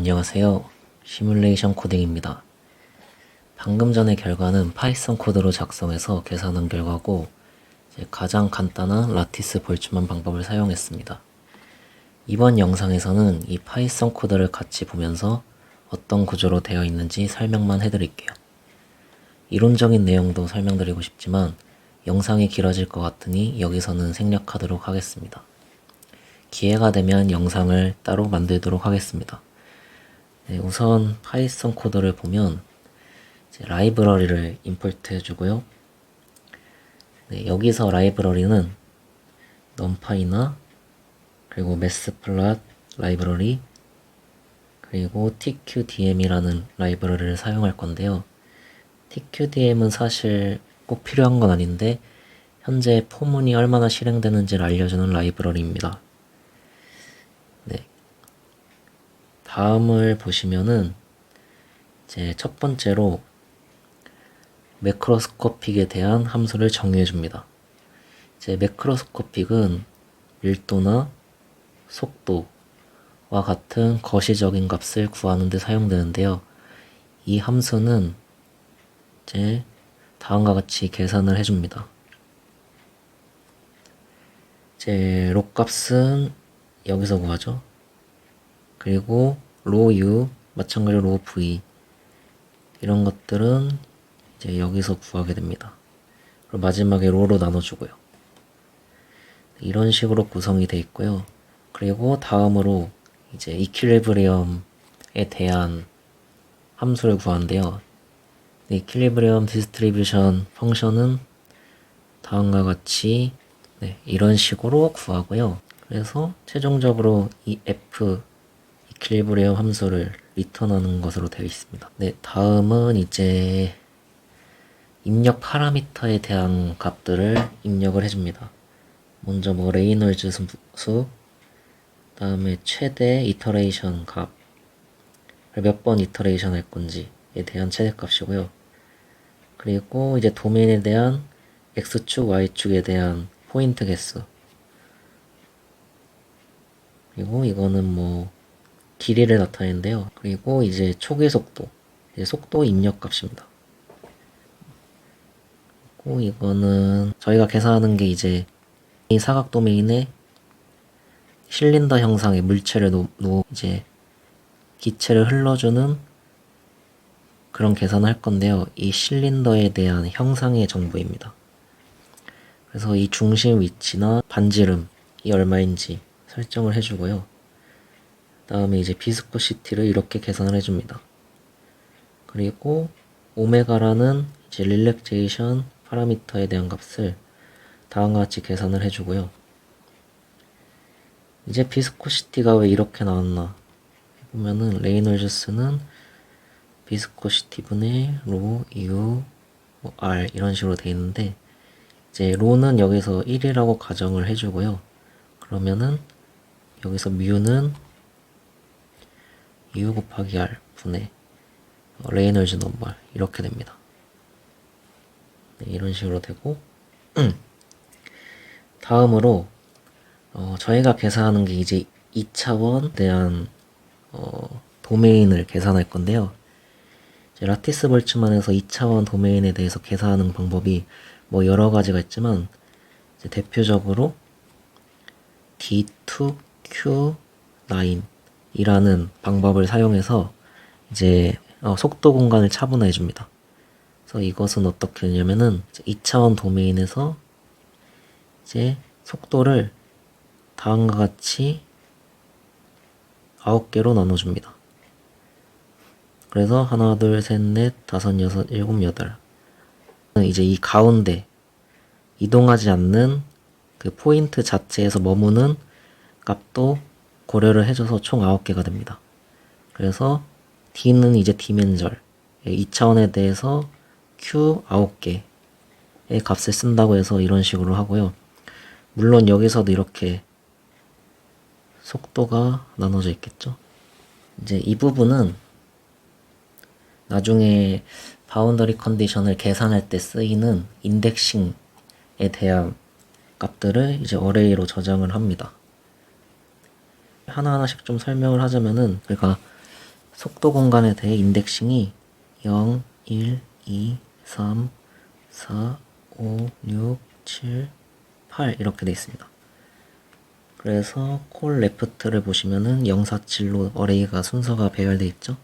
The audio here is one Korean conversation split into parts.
안녕하세요. 시뮬레이션 코딩입니다. 방금 전의 결과는 파이썬 코드로 작성해서 계산한 결과고 가장 간단한 라티스 볼츠만 방법을 사용했습니다. 이번 영상에서는 이 파이썬 코드를 같이 보면서 어떤 구조로 되어 있는지 설명만 해드릴게요. 이론적인 내용도 설명드리고 싶지만 영상이 길어질 것 같으니 여기서는 생략하도록 하겠습니다. 기회가 되면 영상을 따로 만들도록 하겠습니다. 네, 우선 파이썬 코드를 보면 라이브러리를 임포트 해주고요. 네, 여기서 라이브러리는 numPy나 그리고 매스플롯 라이브러리 그리고 tqdm이라는 라이브러리를 사용할 건데요. tqdm은 사실 꼭 필요한 건 아닌데 현재 포문이 얼마나 실행되는지를 알려주는 라이브러리입니다. 네. 다음을 보시면은 이제 첫 번째로 매크로스코픽에 대한 함수를 정의해 줍니다. 이제 매크로스코픽은 밀도나 속도와 같은 거시적인 값을 구하는 데 사용되는데요. 이 함수는 이제 다음과 같이 계산을 해줍니다. 이제 로 값은 여기서 구하죠. 그리고 로 u 마찬가지로 로 v 이런 것들은 이제 여기서 구하게 됩니다. 그리고 마지막에 로로 나눠주고요. 이런 식으로 구성이 되어 있고요. 그리고 다음으로 이제 이퀄리브리엄에 대한 함수를 구하는데요. 이퀄리브리엄 디스트리뷰션 펑션은 다음과 같이 네, 이런 식으로 구하고요. 그래서 최종적으로 이 f 이퀄리브리엄 함수를 리턴하는 것으로 되어 있습니다. 네, 다음은 이제 입력 파라미터에 대한 값들을 입력을 해줍니다. 먼저 뭐 레이놀즈 수, 다음에 최대 이터레이션 값, 몇 번 이터레이션 할 건지에 대한 최대 값이고요. 그리고 이제 도메인에 대한 x축, y축에 대한 포인트 개수. 그리고 이거는 뭐 길이를 나타내는데요. 그리고 이제 초기 속도, 이제 속도 입력 값입니다. 그리고 이거는 저희가 계산하는 게 이제 이 사각 도메인에 실린더 형상의 물체를 놓, 놓 이제 기체를 흘러주는 그런 계산을 할 건데요. 이 실린더에 대한 형상의 정보입니다. 그래서 이 중심 위치나 반지름이 얼마인지 설정을 해주고요. 다음에 이제 비스코시티를 이렇게 계산을 해줍니다. 그리고 오메가라는 이제 릴렉제이션 파라미터에 대한 값을 다음과 같이 계산을 해주고요. 이제 비스코시티가 왜 이렇게 나왔나 보면은 레이놀즈스는 비스코시티 분의 로, u, 뭐 r 이런 식으로 돼 있는데 이제 로는 여기서 1이라고 가정을 해주고요. 그러면은 여기서 뮤는 u 곱하기 r 분의 레이놀즈 넘버 이렇게 됩니다. 네, 이런 식으로 되고 다음으로 어, 저희가 계산하는 게 이제 2차원 대한 어, 도메인을 계산할 건데요. 라티스 볼츠만에서 2차원 도메인에 대해서 계산하는 방법이 뭐 여러 가지가 있지만 대표적으로 D2Q9 이라는 방법을 사용해서 이제 어, 속도 공간을 차분화해 줍니다. 그래서 이것은 어떻게 되냐면은 2차원 도메인에서 이제 속도를 다음과 같이 9개로 나눠줍니다. 그래서 하나, 둘, 셋, 넷, 다섯, 여섯, 일곱, 여덟. 이제 이 가운데 이동하지 않는 그 포인트 자체에서 머무는 값도 고려를 해줘서 총 9개가 됩니다. 그래서 D는 이제 디멘절 2차원에 대해서 Q 9개의 값을 쓴다고 해서 이런 식으로 하고요. 물론 여기서도 이렇게 속도가 나눠져 있겠죠. 이제 이 부분은 나중에 바운더리 컨디션을 계산할 때 쓰이는 인덱싱에 대한 값들을 이제 어레이로 저장을 합니다. 하나하나씩 좀 설명을 하자면은 그러니까 속도 공간에 대해 인덱싱이 0, 1, 2, 3, 4, 5, 6, 7, 8 이렇게 돼 있습니다. 그래서 콜 레프트를 보시면은 047로 어레이가 순서가 배열돼 있죠.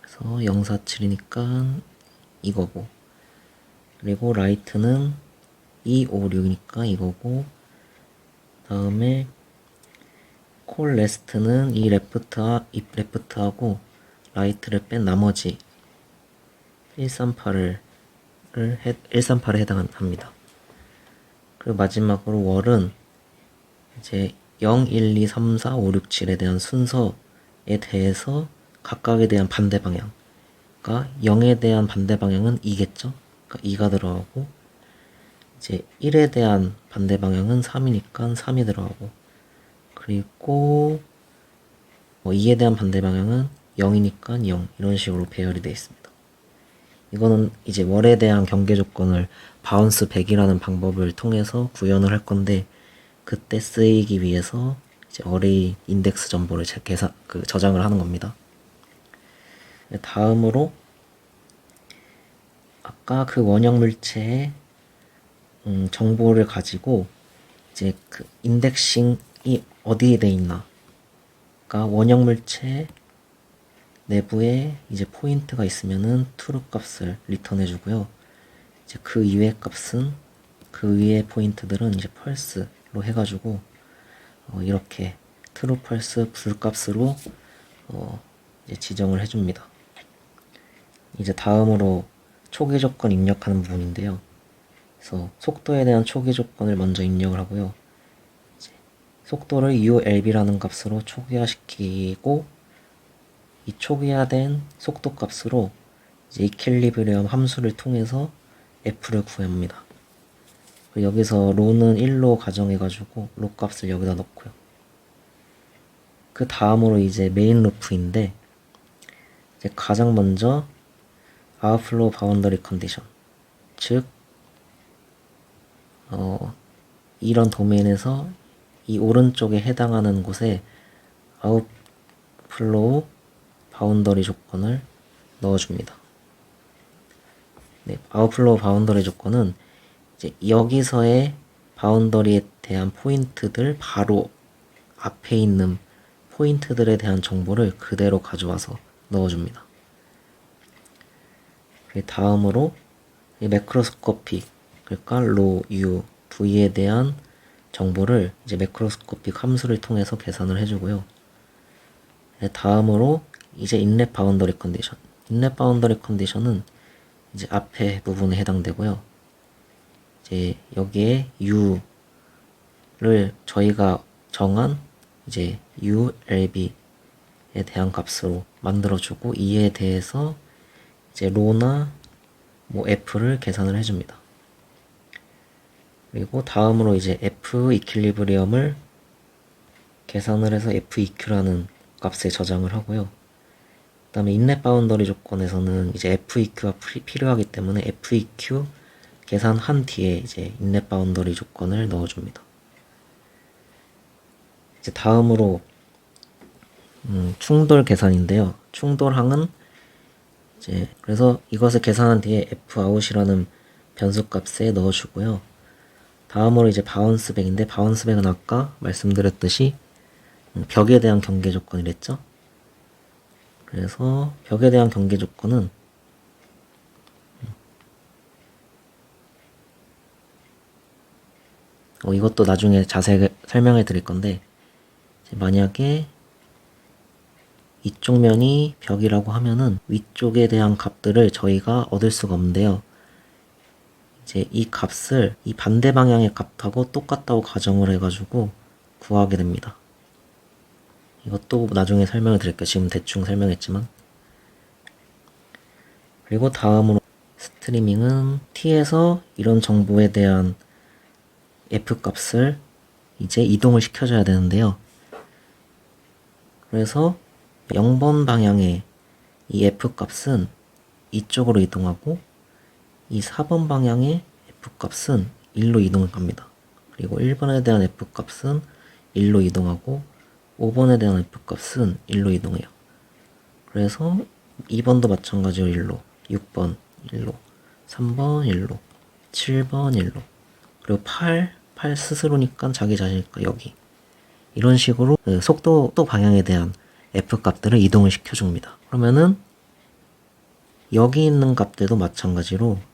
그래서 047이니까 이거고 그리고 라이트는 256이니까 이거고 다음에 콜 레스트는 이 레프트와 이 레프트하고 라이트를 뺀 나머지 138을 138에 해당합니다. 그리고 마지막으로 월은 이제 0, 1, 2, 3, 4, 5, 6, 7에 대한 순서에 대해서 각각에 대한 반대 방향. 그러니까 0에 대한 반대 방향은 2겠죠? 그러니까 2가 들어가고 이제 1에 대한 반대 방향은 3이니까 3이 들어가고 그리고 뭐 2에 대한 반대 방향은 0이니까 0 이런 식으로 배열이 되어 있습니다. 이거는 이제 월에 대한 경계 조건을 바운스 100이라는 방법을 통해서 구현을 할 건데 그때 쓰이기 위해서 이제 어레이 인덱스 정보를 제- 계산 그 저장을 하는 겁니다. 다음으로 아까 그 원형 물체의 음, 정보를 가지고 이제 그 인덱싱 이 어디에 돼 있나. 그러니까 원형 물체 내부에 이제 포인트가 있으면은 true 값을 리턴해 주고요. 이제 그 이외 값은 그 위에 포인트들은 이제 펄스로 해가지고 어, 이렇게 true 펄스 불값으로 어, 이제 지정을 해줍니다. 이제 다음으로 초기 조건 입력하는 부분인데요. 그래서 속도에 대한 초기 조건을 먼저 입력을 하고요. 속도를 ulb라는 값으로 초기화시키고 이 초기화된 속도 값으로 이제 이퀄리브리엄 함수를 통해서 f를 구합니다. 여기서 로는 1로 가정해가지고 로 값을 여기다 넣고요. 그 다음으로 이제 메인 루프인데 이제 가장 먼저 outflow boundary condition 즉 어, 이런 도메인에서 이 오른쪽에 해당하는 곳에 outflow 바운더리 조건을 넣어줍니다. 네, 아웃플로우 바운더리 조건은 이제 여기서의 바운더리에 대한 포인트들 바로 앞에 있는 포인트들에 대한 정보를 그대로 가져와서 넣어줍니다. 그 다음으로 이 매크로스코픽 그러니까 로, 유, v에 대한 정보를 이제 매크로스코픽 함수를 통해서 계산을 해주고요. 네, 다음으로 이제 인랩 바운더리 컨디션. 인랩 바운더리 컨디션은 이제 앞에 부분에 해당되고요. 이제 여기에 u를 저희가 정한 이제 ulb에 대한 값으로 만들어주고 이에 대해서 이제 로나 뭐 f를 계산을 해줍니다. 그리고 다음으로 이제 f 이퀄리브리엄을 계산을 해서 feq라는 값에 저장을 하고요. 그 다음에 인넷 바운더리 조건에서는 이제 FEQ가 필요하기 때문에 FEQ 계산한 뒤에 이제 인넷 바운더리 조건을 넣어줍니다. 이제 다음으로 음, 충돌 계산인데요. 충돌항은 이제 그래서 이것을 계산한 뒤에 fout이라는 변수 값에 넣어주고요. 다음으로 이제 바운스백인데 바운스백은 아까 말씀드렸듯이 음, 벽에 대한 경계 조건이랬죠. 그래서 벽에 대한 경계 조건은 어, 이것도 나중에 자세히 설명해 드릴 건데 만약에 이쪽 면이 벽이라고 하면은 위쪽에 대한 값들을 저희가 얻을 수가 없는데요. 이제 이 값을 이 반대 방향의 값하고 똑같다고 가정을 해가지고 구하게 됩니다. 이것도 나중에 설명을 드릴게요. 지금 대충 설명했지만. 그리고 다음으로 스트리밍은 t에서 이런 정보에 대한 f 값을 이제 이동을 시켜줘야 되는데요. 그래서 0번 방향의 이 f 값은 이쪽으로 이동하고 이 4번 방향의 f 값은 1로 이동을 갑니다. 그리고 1번에 대한 f 값은 1로 이동하고 5번에 대한 f 값은 1로 이동해요. 그래서 2번도 마찬가지로 1로, 6번 1로, 3번 1로, 7번 1로, 그리고 8, 8 스스로니까 자기 자신이니까 여기. 이런 식으로 그 속도 또 방향에 대한 f 값들을 이동을 시켜줍니다. 그러면은 여기 있는 값들도 마찬가지로 어,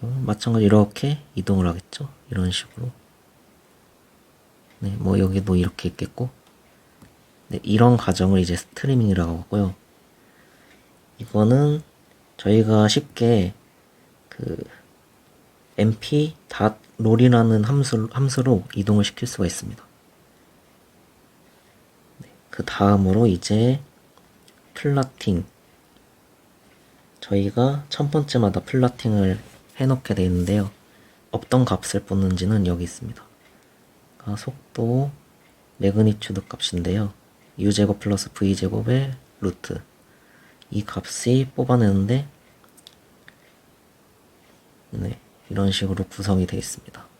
마찬가지 이렇게 이동을 하겠죠. 이런 식으로. 네, 뭐 여기도 이렇게 있겠고. 네, 이런 과정을 이제 스트리밍이라고 하고요. 이거는 저희가 쉽게 그 mp.롤이라는 함수, 함수로 이동을 시킬 수가 있습니다. 네, 그 다음으로 이제 플라팅 저희가 첫 번째마다 플라팅을 해놓게 되어 있는데요. 어떤 값을 뽑는지는 여기 있습니다. 아, 속도 매그니튜드 값인데요. u제곱 플러스 v제곱의 루트 이 값이 뽑아내는데 네, 이런 식으로 구성이 되어 있습니다.